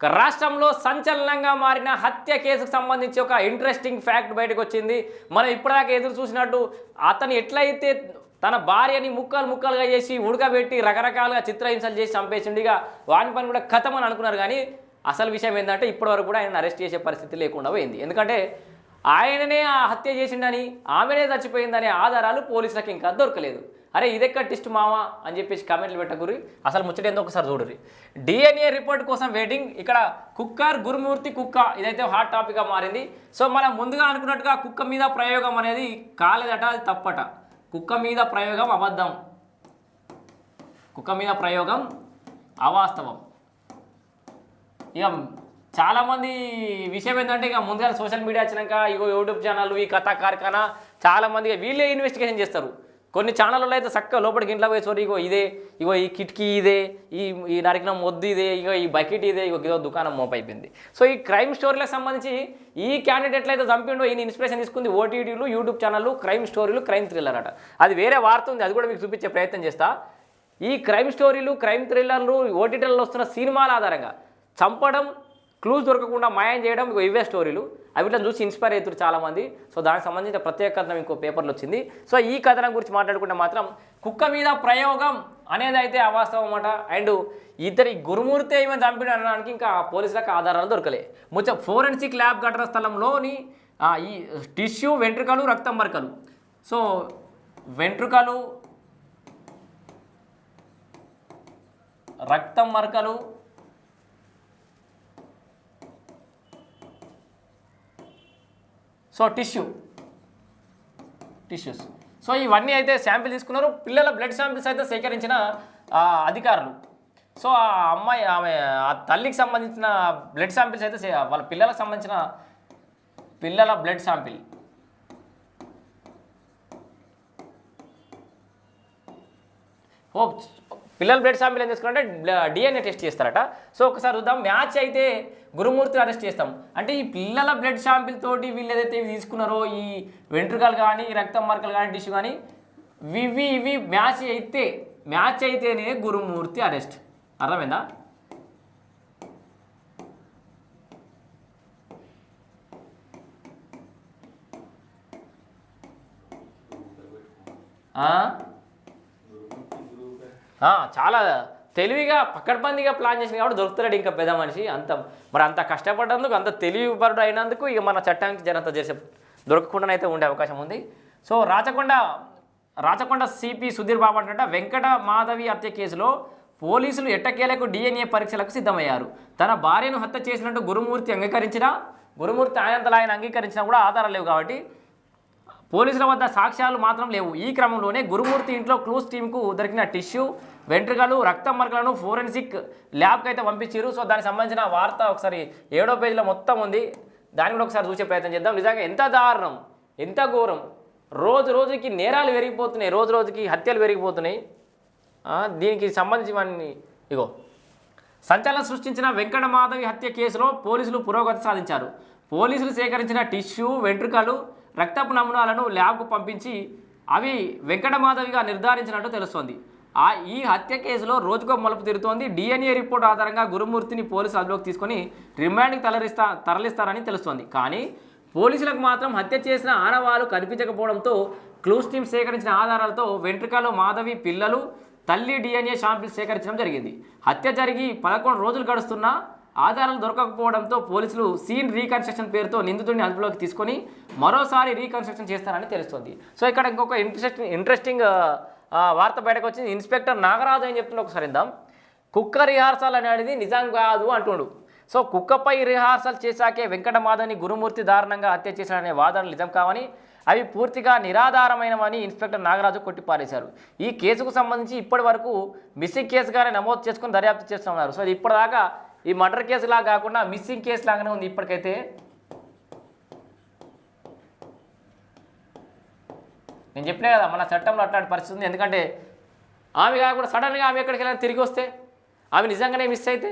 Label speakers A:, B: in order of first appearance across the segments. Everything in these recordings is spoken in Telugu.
A: రాష్ట్రంలో సంచలనంగా మారిన హత్య కేసుకు సంబంధించి ఒక ఇంట్రెస్టింగ్ ఫ్యాక్ట్ బయటకు వచ్చింది మనం ఇప్పటిదాకా ఎదురు చూసినట్టు అతను ఎట్లయితే తన భార్యని ముక్కలు ముక్కలుగా చేసి ఉడకబెట్టి రకరకాలుగా చిత్రహింసలు చేసి చంపేసిండిగా వాని పని కూడా కథమని అనుకున్నారు. కానీ అసలు విషయం ఏంటంటే ఇప్పటివరకు కూడా ఆయన అరెస్ట్ చేసే పరిస్థితి లేకుండా పోయింది. ఎందుకంటే ఆయననే ఆ హత్య చేసిండని ఆమెనే చచ్చిపోయిందనే ఆధారాలు పోలీసులకు ఇంకా దొరకలేదు. అరే ఇదెక్క టిస్ట్ మావా అని చెప్పేసి కామెంట్లు పెట్టకురి అసలు ముచ్చట ఏందో ఒకసారి చూడరి డిఎన్ఏ రిపోర్ట్ కోసం వెయిటింగ్ ఇక్కడ కుక్కర్ గురుమూర్తి కుక్క ఇదైతే హాట్ టాపిక్గా మారింది. సో మనం ముందుగా అనుకున్నట్టుగా కుక్క మీద ప్రయోగం అనేది కాలేదట అది తప్పట. కుక్క మీద ప్రయోగం అబద్ధం. కుక్క మీద ప్రయోగం అవాస్తవం. ఇక చాలామంది విషయం ఏంటంటే ఇక ముందుగా సోషల్ మీడియా వచ్చినాక ఇగో యూట్యూబ్ ఛానల్ ఈ కథా కార్ఖానా చాలామంది వీళ్ళే ఇన్వెస్టిగేషన్ చేస్తారు. కొన్ని ఛానళ్ళలో అయితే చక్కగా లోపలికి ఇంట్లో పోయేసారు ఇగో ఇదే ఇగో ఈ కిటికీ ఇదే ఈ ఈ నరికిన మొద్దు ఇదే ఇగో ఈ బకెట్ ఇదే ఇగో ఇదో దుకాణం మోపైపోయింది. సో ఈ క్రైమ్ స్టోరీలకు సంబంధించి ఈ క్యాండిడేట్లు అయితే చంపిండో ఈయన ఇన్స్పిరేషన్ తీసుకుంది ఓటీటీలు యూట్యూబ్ ఛానళ్ళు క్రైమ్ స్టోరీలు క్రైమ్ థ్రిల్లర్ అట. అది వేరే వార్త ఉంది అది కూడా మీకు చూపించే ప్రయత్నం చేస్తా. ఈ క్రైమ్ స్టోరీలు క్రైమ్ థ్రిల్లర్లు ఓటీటీలలో వస్తున్న సినిమాల ఆధారంగా చంపడం క్లూస్ దొరకకుండా మాయం చేయడం ఇగో ఇవే స్టోరీలు. అవిట్లా చూసి ఇన్స్పైర్ అవుతారు చాలామంది. సో దానికి సంబంధించిన ప్రత్యేక కథనం ఇంకో పేపర్లో వచ్చింది. సో ఈ కథనం గురించి మాట్లాడుకుంటే మాత్రం కుక్క మీద ప్రయోగం అనేది అయితే అవాస్తవం అన్నమాట. అండ్ ఇద్దరి గురుమూర్తి ఏమైనా చంపిన అనడానికి ఇంకా పోలీసులకు ఆధారాలు దొరకలే. ముచ్చ ఫోరెన్సిక్ ల్యాబ్ ఘటన స్థలంలోని ఈ టిష్యూ వెంట్రుకలు రక్తం మరకలు. సో వెంట్రుకలు రక్తం మరకలు సో టిష్యూ. టిష్యూస్. సో ఇవన్నీ అయితే శాంపిల్ తీసుకున్నారు. పిల్లల బ్లడ్ శాంపిల్స్ అయితే సేకరించిన అధికారులు. సో ఆ అమ్మాయి ఆమె ఆ తల్లికి సంబంధించిన బ్లడ్ శాంపిల్స్ అయితే వాళ్ళ పిల్లలకు సంబంధించిన పిల్లల బ్లడ్ శాంపిల్. ఓ పిల్లల బ్లడ్ శాంపిల్ ఏం చేసుకుంటే డిఎన్ఏ టెస్ట్ చేస్తారట. సో ఒకసారి చూద్దాం. మ్యాచ్ అయితే గురుమూర్తి అరెస్ట్ చేస్తాం. అంటే ఈ పిల్లల బ్లడ్ శాంపిల్ తోటి వీళ్ళు ఏదైతే తీసుకున్నారో ఈ వెంట్రుకలు కానీ రక్తం మార్కలు కానీ టిష్యూ కానీ ఇవి ఇవి మ్యాచ్ అయితే మ్యాచ్ అయితేనే గురుమూర్తి అరెస్ట్. అర్థమైందా? ఆ? చాలా తెలివిగా పక్కడబందిగా ప్లాన్ చేసింది కాబట్టి దొరుకుతాడు ఇంకా పెద్ద మనిషి. అంత మరి అంత కష్టపడ్డందుకు అంత తెలివిపరుడు అయినందుకు ఇక మన చట్టానికి జనంత చేసే దొరకకుండానైతే ఉండే అవకాశం ఉంది. సో రాచకొండ రాచకొండ సిపి సుధీర్ బాబు అంట వెంకట మాధవి హత్య కేసులో పోలీసులు ఎట్టకేలకు డిఎన్ఏ పరీక్షలకు సిద్ధమయ్యారు. తన భార్యను హత్య చేసినట్టు గురుమూర్తి అంగీకరించినా గురుమూర్తి ఆయనంతలా ఆయన అంగీకరించినా కూడా ఆధారాలు లేవు కాబట్టి పోలీసుల వద్ద సాక్ష్యాలు మాత్రం లేవు. ఈ క్రమంలోనే గురుమూర్తి ఇంట్లో క్లూస్ టీంకు దొరికిన టిష్యూ వెంట్రుకలు రక్తం మరకలను ఫోరెన్సిక్ ల్యాబ్కి అయితే పంపించారు సో దానికి సంబంధించిన వార్త ఒకసారి ఏడో పేజీలో మొత్తం ఉంది. దాన్ని కూడా ఒకసారి చూసే ప్రయత్నం చేద్దాం. నిజంగా ఎంత దారుణం ఎంత ఘోరం. రోజు రోజుకి నేరాలు పెరిగిపోతున్నాయి. రోజు రోజుకి హత్యలు పెరిగిపోతున్నాయి. దీనికి సంబంధించి వాడిని ఇగో. సంచలనం సృష్టించిన వెంకట మాధవి హత్య కేసులో పోలీసులు పురోగతి సాధించారు. పోలీసులు సేకరించిన టిష్యూ వెంట్రుకలు రక్తపు నమూనాలను ల్యాబ్కు పంపించి అవి వెంకటమాధవిగా నిర్ధారించినట్టు తెలుస్తోంది. ఆ ఈ హత్య కేసులో రోజుకో మలుపు తిరుగుతోంది. డిఎన్ఏ రిపోర్ట్ ఆధారంగా గురుమూర్తిని పోలీసులు అదుపులోకి తీసుకొని రిమాండ్కి తరలిస్తా తరలిస్తారని తెలుస్తోంది. కానీ పోలీసులకు మాత్రం హత్య చేసిన ఆనవాలు కనిపించకపోవడంతో క్లూస్ టీమ్ సేకరించిన ఆధారాలతో వెంట్రుకలు మాధవి పిల్లలు తల్లి డిఎన్ఏ శాంపిల్ సేకరించడం జరిగింది. హత్య జరిగి పదకొండు రోజులు గడుస్తున్నా ఆధారాలు దొరకకపోవడంతో పోలీసులు సీన్ రీకన్స్ట్రక్షన్ పేరుతో నిందితుడిని అదుపులోకి తీసుకొని మరోసారి రీకన్స్ట్రక్షన్ చేస్తారని తెలుస్తుంది. సో ఇక్కడ ఇంకొక ఇంట్రెస్టింగ్ ఇంట్రెస్టింగ్ వార్త బయటకు వచ్చింది. ఇన్స్పెక్టర్ నాగరాజు అని చెప్తుండే ఒకసారి ఇందాం కుక్క రిహార్సల్ అనేది నిజం కాదు అంటుండు. సో కుక్కపై రిహార్సల్ చేశాకే వెంకటమాధవ్ని గురుమూర్తి దారుణంగా హత్య చేశాడనే వాదనలు నిజం కావని అవి పూర్తిగా నిరాధారమైనవని ఇన్స్పెక్టర్ నాగరాజు కొట్టిపారేశారు. ఈ కేసుకు సంబంధించి ఇప్పటి వరకు మిస్సింగ్ కేసుగానే నమోదు చేసుకుని దర్యాప్తు చేస్తున్నారు సో ఇది ఇప్పటిదాకా ఈ మర్డర్ కేసులా కాకుండా మిస్సింగ్ కేసు లాగానే ఉంది ఇప్పటికైతే. నేను చెప్పినా కదా మన చట్టంలో అట్లాంటి పరిస్థితి ఉంది. ఎందుకంటే ఆమె కాకుండా సడన్గా ఆమె ఎక్కడికి వెళ్ళినా తిరిగి వస్తే ఆమె నిజంగానే మిస్ అయితే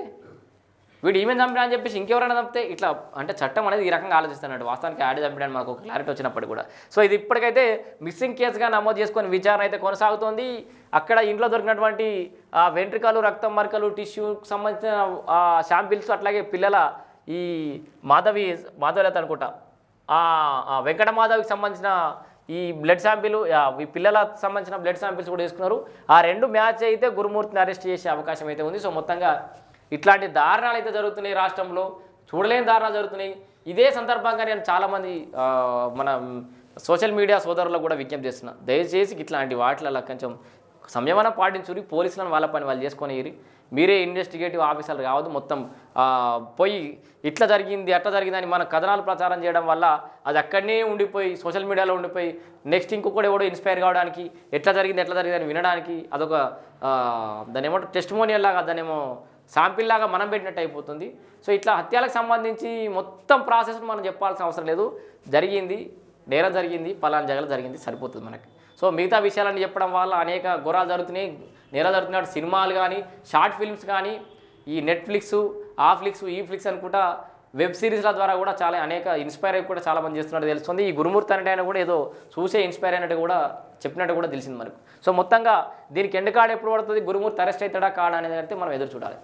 A: వీడు ఈమె చంపినా అని చెప్పేసి ఇంకెవరైనా చంపితే ఇట్లా అంటే చట్టం అనేది ఈ రకంగా ఆలోచిస్తున్నాడు వాస్తవానికి ఆడి చంపడానికి మనకు ఒక క్లారిటీ వచ్చినప్పుడు కూడా. సో ఇది ఇప్పటికైతే మిస్సింగ్ కేసుగా నమోదు చేసుకొని విచారణ అయితే కొనసాగుతోంది. అక్కడ ఇంట్లో దొరికినటువంటి ఆ వెంట్రుకలు రక్తం మరకలు టిష్యూకి సంబంధించిన ఆ శాంపిల్స్ అట్లాగే పిల్లల ఈ మాధవి మాధవలత అనుకుంటా. ఆ వెంకట మాధవికి సంబంధించిన ఈ బ్లడ్ శాంపిల్ ఈ పిల్లలకు సంబంధించిన బ్లడ్ శాంపిల్స్ కూడా తీసుకున్నారు. ఆ రెండు మ్యాచ్ అయితే గురుమూర్తిని అరెస్ట్ చేసే అవకాశం అయితే ఉంది. సో మొత్తంగా ఇట్లాంటి దారుణాలు అయితే జరుగుతున్నాయి రాష్ట్రంలో. చూడలేని దారుణాలు జరుగుతున్నాయి. ఇదే సందర్భంగా నేను చాలామంది మన సోషల్ మీడియా సోదరులకు కూడా విజ్ఞప్తి చేస్తున్నా. దయచేసి ఇట్లాంటి వాటిలలో కొంచెం సంయమనం పాటించురి పోలీసులను వాళ్ళ పని వాళ్ళు చేసుకొని మీరే ఇన్వెస్టిగేటివ్ ఆఫీసర్లు కావద్దు. మొత్తం పోయి ఇట్లా జరిగింది అట్లా జరిగిందని మన కథనాలు ప్రచారం చేయడం వల్ల అది అక్కడనే ఉండిపోయి సోషల్ మీడియాలో ఉండిపోయి నెక్స్ట్ ఇంకొకటి ఎవడో ఇన్స్పైర్ కావడానికి ఎట్లా జరిగింది ఎట్లా జరిగింది అని వినడానికి అదొక ఆ, దాని ఏమంటారు టెస్టిమోనియల్ లాగా దానేమో సాంపిల్లాగా మనం పెట్టినట్టు అయిపోతుంది. సో ఇట్లా హత్యలకు సంబంధించి మొత్తం ప్రాసెస్ మనం చెప్పాల్సిన అవసరం లేదు. జరిగింది నేరం జరిగింది పలానా జగలు జరిగింది సరిపోతుంది మనకి. సో మిగతా విషయాలన్నీ చెప్పడం వల్ల అనేక ఘోరాలు జరుగుతున్నాయి. నేరాలు జరుగుతున్నాడు సినిమాలు కానీ షార్ట్ ఫిల్మ్స్ కానీ ఈ నెట్ఫ్లిక్స్ ఆ ఫ్లిక్స్ ఈ ఫ్లిక్స్ అనుకుంటా వెబ్ సిరీస్ల ద్వారా కూడా చాలా అనేక ఇన్స్పైర్ అయ్యి కూడా చాలా మంది చేస్తున్నట్టు తెలుస్తుంది. ఈ గురుమూర్తి అంటే ఆయన కూడా ఏదో చూసే ఇన్స్పైర్ అయినట్టు కూడా చెప్పినట్టు కూడా తెలిసింది మనకు. సో మొత్తంగా దీనికి ఎండ్ కార్డ్ ఎప్పుడు పడుతుంది? గురుమూర్తి అరెస్ట్ అవుతాడా కాడా అనేది అయితే మనం ఎదురు చూడాలి.